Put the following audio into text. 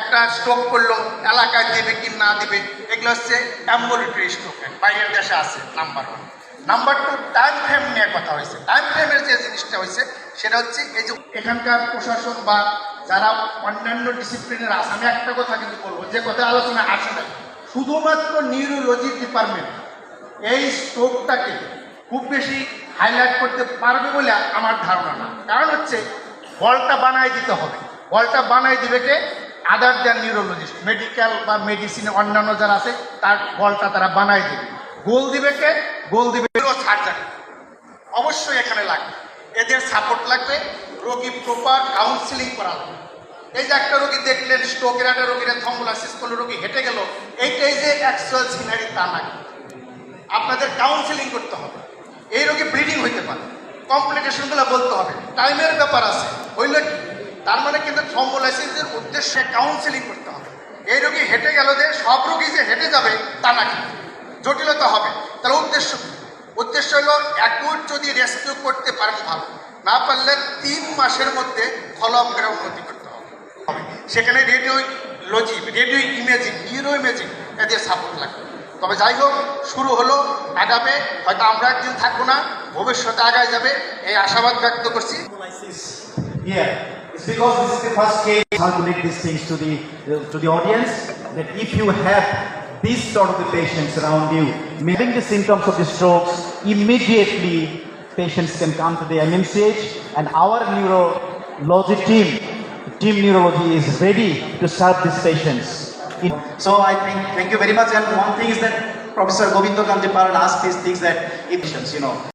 একটা স্ট্রোক করল, এলাকায় দেবে কি না দেবে, এগুলো হচ্ছে অ্যাম্বুলেটরি স্ট্রোকের বাইরের দেশে আছে number one number two time frame নিয়ে কথা হয়েছে। টাইম ফ্রেমের যে জিনিসটা হয়েছে, সেটা হচ্ছে এই যে এখানকার প্রশাসন বা যারা অন্যান্য ডিসিপ্লিনের আছে আমি একটা কথা কিন্তু বলব, যে কথা আলোচনা আসে না। শুধুমাত্র নিউরোলজি ডিপার্টমেন্ট এই স্ট্রোকটাকে খুব বেশি হাইলাইট করতে পারবে বলে আমার ধারণা না। কারণ হচ্ছে, বলটা বানাই দিতে হবে। বলটা বানাই দিবে কে? আদার দ্যান নিউরোলজিস্ট মেডিকেল বা মেডিসিনে অন্যান্য যারা আছে, তার বলটা তারা বানাই দিবে। গোল দিবে কে? গোল দিবে সার্জারি অবশ্যই এখানে লাগবে। এদের সাপোর্ট লাগবে, রোগী প্রপার কাউন্সিলিং করা লাগবে। এই যে একটা রোগী দেখলেন স্ট্রোকের একটা রোগীরা থম্বোলাইসিস করল, রোগী হেঁটে গেল, এইটাই যে অ্যাকচুয়াল সিনারি তা না। আপনাদের কাউন্সিলিং করতে হবে। এই রোগী ব্লিডিং হইতে পারে। কমপ্লিকেশনগুলো বলতে হবে। টাইমের ব্যাপার আছে। হইল কি? তার মানে কিন্তু থম্বোলাইসিসের উদ্দেশ্যে কাউন্সিলিং করতে হবে। এই রোগী হেঁটে গেল যে সব রোগী যে হেঁটে যাবে, তা না জটিলতা হবে। তাহলে উদ্দেশ্য উদ্দেশ্য হলো অ্যাকুট যদি রেস্কিউ করতে পারেন ভালো, না পারলে তিন মাসের মধ্যে ফলোআপ করে উন্নতি করতে হবে। সেখানে radiology radio imaging neuro imaging এদের সাপোর্ট লাগবে। তবে যাই হোক, শুরু হলো আগামে হয়তো আমরা একদিন থাকব না, ভবিষ্যতে আগায় যাবে, এই আশাবাদ ব্যক্ত করছি. It's because this is the first case. Calculate these things to the uh, to the audience that if you have these sort of the patients around you, having the symptoms of the strokes, immediately patients can come to the MMCH and our neurology team, team neurology is ready to serve these patients. So I think thank you very much. And one thing is that Professor Govindo Gandhi asked these things that if you know